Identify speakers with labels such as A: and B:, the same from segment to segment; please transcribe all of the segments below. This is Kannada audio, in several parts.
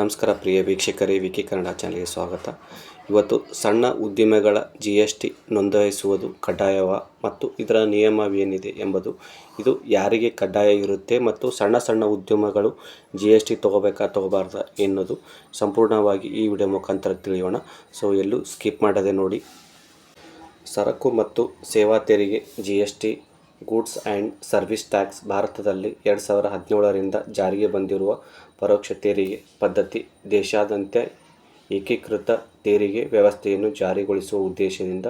A: ನಮಸ್ಕಾರ ಪ್ರಿಯ ವೀಕ್ಷಕರೇ, ವಿಕಿ ಕನ್ನಡ ಚಾನಲ್ಗೆ ಸ್ವಾಗತ. ಇವತ್ತು ಸಣ್ಣ ಉದ್ದಿಮೆಗಳ ಜಿ ಎಸ್ ಟಿ ನೋಂದಾಯಿಸುವುದು ಕಡ್ಡಾಯವ ಮತ್ತು ಇದರ ನಿಯಮವೇನಿದೆ ಎಂಬುದು ಇದು ಯಾರಿಗೆ ಕಡ್ಡಾಯ ಇರುತ್ತೆ ಮತ್ತು ಸಣ್ಣ ಸಣ್ಣ ಉದ್ಯಮಗಳು ಜಿ ಎಸ್ ಟಿ ತೊಗೋಬೇಕಾ ತೊಗೋಬಾರ್ದ ಎನ್ನುವುದು ಸಂಪೂರ್ಣವಾಗಿ ಈ ವಿಡಿಯೋ ಮುಖಾಂತರ ತಿಳಿಯೋಣ. ಸೊ ಎಲ್ಲೂ ಸ್ಕಿಪ್ ಮಾಡದೆ ನೋಡಿ. ಸರಕು ಮತ್ತು ಸೇವಾ ತೆರಿಗೆ G S T goods and service tax ಭಾರತದಲ್ಲಿ ಎರಡು ಸಾವಿರ ಹದಿನೇಳರಿಂದ ಜಾರಿಗೆ ಬಂದಿರುವ ಪರೋಕ್ಷ ತೆರಿಗೆ ಪದ್ಧತಿ ದೇಶಾದ್ಯಂತ ಏಕೀಕೃತ ತೆರಿಗೆ ವ್ಯವಸ್ಥೆಯನ್ನು ಜಾರಿಗೊಳಿಸುವ ಉದ್ದೇಶದಿಂದ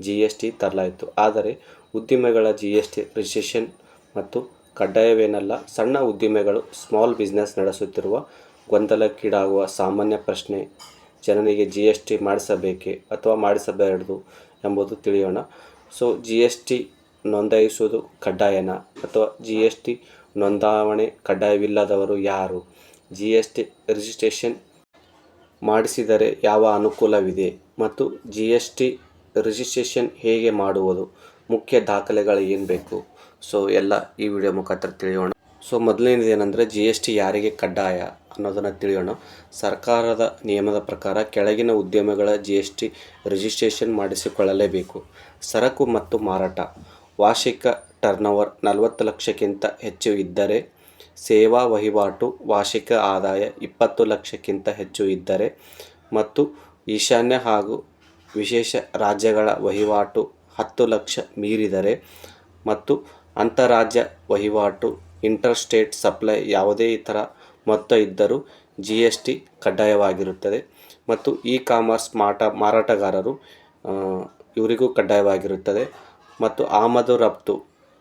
A: ಜಿ ಎಸ್ ಟಿ ತರಲಾಯಿತು. ಆದರೆ ಉದ್ದಿಮೆಗಳ ಜಿ ಎಸ್ ಟಿ ರಿಜಿಸ್ಟ್ರೇಷನ್ ಮತ್ತು ಕಡ್ಡಾಯವೇನಲ್ಲ, ಸಣ್ಣ ಉದ್ದಿಮೆಗಳು ಸ್ಮಾಲ್ ಬಿಸ್ನೆಸ್ ನಡೆಸುತ್ತಿರುವ ಗೊಂದಲಕ್ಕೀಡಾಗುವ ಸಾಮಾನ್ಯ ಪ್ರಶ್ನೆ, ಜನರಿಗೆ ಜಿ ಎಸ್ ಟಿ ಮಾಡಿಸಬೇಕೇ ಅಥವಾ ಮಾಡಿಸಬಾರದು ಎಂಬುದು ತಿಳಿಯೋಣ. ಸೊ, ಜಿ ಎಸ್ ಟಿ ನೋಂದಾಯಿಸುವುದು ಕಡ್ಡಾಯನಾ ಅಥವಾ ಜಿ ಎಸ್ ಟಿ ನೋಂದಾವಣೆ ಕಡ್ಡಾಯವಿಲ್ಲದವರು ಯಾರು? ಜಿ ಎಸ್ ಟಿ ರಿಜಿಸ್ಟ್ರೇಷನ್ ಮಾಡಿಸಿದರೆ ಯಾವ ಅನುಕೂಲವಿದೆ? ಮತ್ತು ಜಿ ಎಸ್ ಟಿ ರಿಜಿಸ್ಟ್ರೇಷನ್ ಹೇಗೆ ಮಾಡುವುದು? ಮುಖ್ಯ ದಾಖಲೆಗಳು ಏನು ಬೇಕು? ಸೊ ಎಲ್ಲ ಈ ವಿಡಿಯೋ ಮುಖಾಂತರ ತಿಳಿಯೋಣ. ಸೊ ಮೊದಲನೇದೇನೆಂದರೆ ಜಿ ಎಸ್ ಟಿ ಯಾರಿಗೆ ಕಡ್ಡಾಯ ಅನ್ನೋದನ್ನು ತಿಳಿಯೋಣ. ಸರ್ಕಾರದ ನಿಯಮದ ಪ್ರಕಾರ ಕೆಳಗಿನ ಉದ್ಯಮಗಳ ಜಿ ಎಸ್ ಟಿ ರಿಜಿಸ್ಟ್ರೇಷನ್ ಮಾಡಿಸಿಕೊಳ್ಳಲೇಬೇಕು. ಸರಕು ಮತ್ತು ಮಾರಾಟ. ವಾರ್ಷಿಕ ಟರ್ನ್ಓವರ್ ನಲವತ್ತು ಲಕ್ಷಕ್ಕಿಂತ ಹೆಚ್ಚು ಇದ್ದರೆ, ಸೇವಾ ವಹಿವಾಟು ವಾರ್ಷಿಕ ಆದಾಯ ಇಪ್ಪತ್ತು ಲಕ್ಷಕ್ಕಿಂತ ಹೆಚ್ಚು ಇದ್ದರೆ ಮತ್ತು ಈಶಾನ್ಯ ಹಾಗೂ ವಿಶೇಷ ರಾಜ್ಯಗಳ ವಹಿವಾಟು ಹತ್ತು ಲಕ್ಷ ಮೀರಿದರೆ ಮತ್ತು ಅಂತರಾಜ್ಯ ವಹಿವಾಟು ಇಂಟರ್ ಸ್ಟೇಟ್ ಸಪ್ಲೈ ಯಾವುದೇ ಇತರ ಮೊತ್ತ ಇದ್ದರೂ ಜಿ ಎಸ್ ಟಿ ಕಡ್ಡಾಯವಾಗಿರುತ್ತದೆ ಮತ್ತು ಇ ಕಾಮರ್ಸ್ ಮಾಟ ಮಾರಾಟಗಾರರು ಇವರಿಗೂ ಕಡ್ಡಾಯವಾಗಿರುತ್ತದೆ. ಮತ್ತು ಆಮದು ರಫ್ತು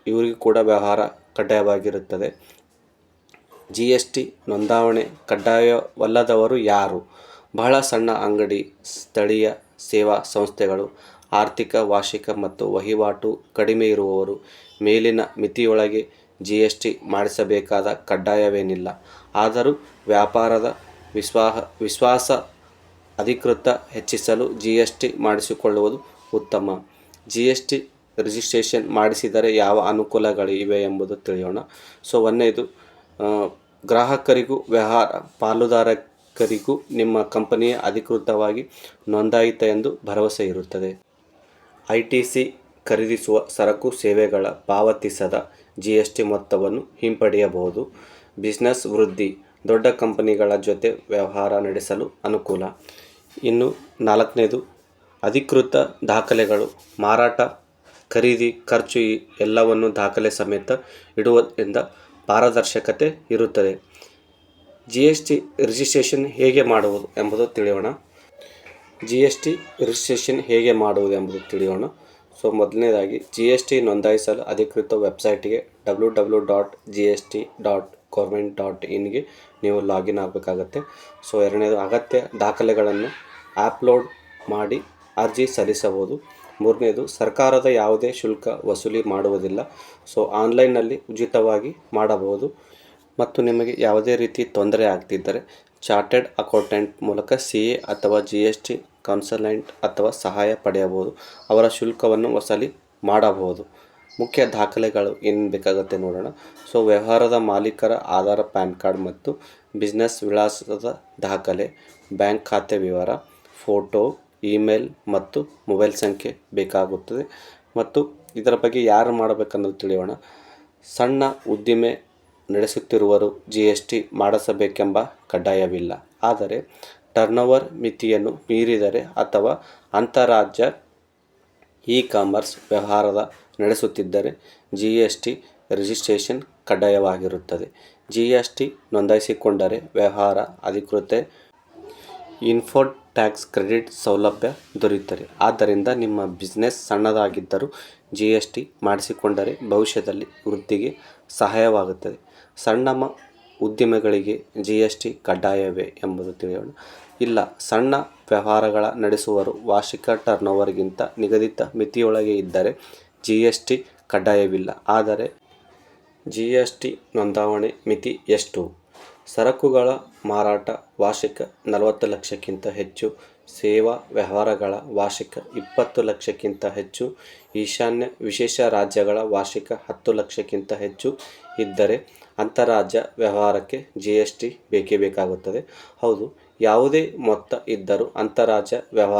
A: ಇವರಿಗೂ ಕೂಡ ವ್ಯವಹಾರ ಕಡ್ಡಾಯವಾಗಿರುತ್ತದೆ. ಜಿ ಎಸ್ ಟಿ ನೋಂದಾವಣೆ ಕಡ್ಡಾಯವಲ್ಲದವರು ಯಾರು? ಬಹಳ ಸಣ್ಣ ಅಂಗಡಿ, ಸ್ಥಳೀಯ ಸೇವಾ ಸಂಸ್ಥೆಗಳು, ಆರ್ಥಿಕ, ವಾರ್ಷಿಕ ಮತ್ತು ವಹಿವಾಟು ಕಡಿಮೆ ಇರುವವರು ಮೇಲಿನ ಮಿತಿಯೊಳಗೆ ಜಿ ಎಸ್ ಟಿ ಮಾಡಿಸಬೇಕಾದ ಕಡ್ಡಾಯವೇನಿಲ್ಲ. ಆದರೂ ವ್ಯಾಪಾರದ ವಿಶ್ವಾಹ, ವಿಶ್ವಾಸ ಅಧಿಕೃತ ಹೆಚ್ಚಿಸಲು ಜಿ ಎಸ್ ಟಿ ಮಾಡಿಸಿಕೊಳ್ಳುವುದು ಉತ್ತಮ. ಜಿ ಎಸ್ ಟಿ ರಿಜಿಸ್ಟ್ರೇಷನ್ ಮಾಡಿಸಿದರೆ ಯಾವ ಅನುಕೂಲಗಳು ಇವೆ ಎಂಬುದು ತಿಳಿಯೋಣ. ಸೊ ಒಂದನೇದು ಗ್ರಾಹಕರಿಗೂ ವ್ಯವಹಾರ, ಪಾಲುದಾರಕರಿಗೂ ನಿಮ್ಮ ಕಂಪನಿಯ ಅಧಿಕೃತವಾಗಿ ನೋಂದಾಯಿತ ಎಂದು ಭರವಸೆ ಇರುತ್ತದೆ. ಐ ಟಿ ಸಿ ಖರೀದಿಸುವ ಸರಕು ಸೇವೆಗಳ ಪಾವತಿಸದ ಜಿ ಎಸ್ ಟಿ ಮೊತ್ತವನ್ನು ಹಿಂಪಡೆಯಬಹುದು. ಬಿಸ್ನೆಸ್ ವೃದ್ಧಿ, ದೊಡ್ಡ ಕಂಪನಿಗಳ ಜೊತೆ ವ್ಯವಹಾರ ನಡೆಸಲು ಅನುಕೂಲ. ಇನ್ನು ನಾಲ್ಕನೇದು, ಅಧಿಕೃತ ದಾಖಲೆಗಳು, ಮಾರಾಟ ಖರೀದಿ, ಖರ್ಚು ಎಲ್ಲವನ್ನು ದಾಖಲೆ ಸಮೇತ ಇಡುವುದರಿಂದ ಪಾರದರ್ಶಕತೆ ಇರುತ್ತದೆ. ಜಿ ಎಸ್ ಟಿ ರಿಜಿಸ್ಟ್ರೇಷನ್ ಹೇಗೆ ಮಾಡುವುದು ಎಂಬುದು ತಿಳಿಯೋಣ. ಜಿ ಎಸ್ ಟಿ ರಿಜಿಸ್ಟ್ರೇಷನ್ ಹೇಗೆ ಮಾಡುವುದು ಎಂಬುದು ತಿಳಿಯೋಣ. ಸೊ, ಮೊದಲನೇದಾಗಿ ಜಿ ಎಸ್ ಟಿ ನೋಂದಾಯಿಸಲು ಅಧಿಕೃತ ವೆಬ್ಸೈಟ್ಗೆ W W dot G S T dot government dot ಇನ್ಗೆ ನೀವು ಲಾಗಿನ್ ಆಗಬೇಕಾಗತ್ತೆ. ಸೊ, ಎರಡನೇದು ಅಗತ್ಯ ದಾಖಲೆಗಳನ್ನು ಆಪ್ಲೋಡ್ ಮಾಡಿ ಅರ್ಜಿ ಸಲ್ಲಿಸಬಹುದು. ಮೂರನೇದು, ಸರ್ಕಾರದ ಯಾವುದೇ ಶುಲ್ಕ ವಸೂಲಿ ಮಾಡುವುದಿಲ್ಲ. ಸೊ ಆನ್ಲೈನ್ನಲ್ಲಿ ಉಚಿತವಾಗಿ ಮಾಡಬಹುದು. ಮತ್ತು ನಿಮಗೆ ಯಾವುದೇ ರೀತಿ ತೊಂದರೆ ಆಗ್ತಿದ್ದರೆ, ಚಾರ್ಟೆಡ್ ಅಕೌಂಟೆಂಟ್ ಮೂಲಕ ಸಿ ಎ ಅಥವಾ ಜಿ ಎಸ್ ಟಿ ಕನ್ಸಲ್ಟೆಂಟ್ ಅಥವಾ ಸಹಾಯ ಪಡೆಯಬಹುದು. ಅವರ ಶುಲ್ಕವನ್ನು ವಸೂಲಿ ಮಾಡಬಹುದು. ಮುಖ್ಯ ದಾಖಲೆಗಳು ಏನು ಬೇಕಾಗುತ್ತೆ ನೋಡೋಣ. ಸೊ ವ್ಯವಹಾರದ ಮಾಲೀಕರ ಆಧಾರ, ಪ್ಯಾನ್ ಕಾರ್ಡ್ ಮತ್ತು ಬಿಸ್ನೆಸ್ ವಿಳಾಸದ ದಾಖಲೆ, ಬ್ಯಾಂಕ್ ಖಾತೆ ವಿವರ, ಫೋಟೋ ಇಮೇಲ್ ಮತ್ತು ಮೊಬೈಲ್ ಸಂಖ್ಯೆ ಬೇಕಾಗುತ್ತದೆ. ಮತ್ತು ಇದರ ಬಗ್ಗೆ ಯಾರು ಮಾಡಬೇಕನ್ನೋದು ತಿಳಿಯೋಣ. ಸಣ್ಣ ಉದ್ದಿಮೆ ನಡೆಸುತ್ತಿರುವರು ಜಿ ಎಸ್ ಟಿ ಮಾಡಿಸಬೇಕೆಂಬ ಕಡ್ಡಾಯವಿಲ್ಲ. ಆದರೆ ಟರ್ನೋವರ್ ಮಿತಿಯನ್ನು ಮೀರಿದರೆ ಅಥವಾ ಅಂತಾರಾಜ್ಯ ಇ ಕಾಮರ್ಸ್ ವ್ಯವಹಾರದ ನಡೆಸುತ್ತಿದ್ದರೆ ಜಿ ಎಸ್ ಟಿ ರಿಜಿಸ್ಟ್ರೇಷನ್ ಕಡ್ಡಾಯವಾಗಿರುತ್ತದೆ. ಜಿ ಎಸ್ ಟಿ ನೋಂದಾಯಿಸಿಕೊಂಡರೆ ವ್ಯವಹಾರ ಅಧಿಕೃತ ಇನ್ಫೋಡ್ ಟ್ಯಾಕ್ಸ್ ಕ್ರೆಡಿಟ್ ಸೌಲಭ್ಯ ದೊರೆಯುತ್ತದೆ. ಆದ್ದರಿಂದ ನಿಮ್ಮ ಬಿಸ್ನೆಸ್ ಸಣ್ಣದಾಗಿದ್ದರೂ ಜಿ ಎಸ್ ಟಿ ಮಾಡಿಸಿಕೊಂಡರೆ ಭವಿಷ್ಯದಲ್ಲಿ ವೃದ್ಧಿಗೆ ಸಹಾಯವಾಗುತ್ತದೆ. ಸಣ್ಣ ಮ ಉದ್ದಿಮೆಗಳಿಗೆ ಜಿ ಎಸ್ ಟಿ ಕಡ್ಡಾಯವೇ ಎಂಬುದು ತಿಳಿಯೋಣ. ಇಲ್ಲ, ಸಣ್ಣ ವ್ಯವಹಾರಗಳ ನಡೆಸುವರು ವಾರ್ಷಿಕ ಟರ್ನೋವರ್ಗಿಂತ ನಿಗದಿತ ಮಿತಿಯೊಳಗೆ ಇದ್ದರೆ ಜಿ ಎಸ್ ಟಿ ಕಡ್ಡಾಯವಿಲ್ಲ. ಆದರೆ ಜಿ ಎಸ್ ಟಿ ನೋಂದಾವಣೆ ಮಿತಿ ಎಷ್ಟು? ಸರಕುಗಳ ಮಾರಾಟ ವಾರ್ಷಿಕ ನಲವತ್ತು ಲಕ್ಷಕ್ಕಿಂತ ಹೆಚ್ಚು, ಸೇವಾ ವ್ಯವಹಾರಗಳ ವಾರ್ಷಿಕ ಇಪ್ಪತ್ತು ಲಕ್ಷಕ್ಕಿಂತ ಹೆಚ್ಚು, ಈಶಾನ್ಯ ವಿಶೇಷ ರಾಜ್ಯಗಳ ವಾರ್ಷಿಕ ಹತ್ತು ಲಕ್ಷಕ್ಕಿಂತ ಹೆಚ್ಚು ಇದ್ದರೆ ಅಂತಾರಾಜ್ಯ ವ್ಯವಹಾರಕ್ಕೆ ಜಿ ಎಸ್ ಟಿ ಬೇಕೇ ಬೇಕಾಗುತ್ತದೆ. ಹೌದು, ಯಾವುದೇ ಮೊತ್ತ ಇದ್ದರೂ ಅಂತಾರಾಜ್ಯ ವ್ಯವಹಾರ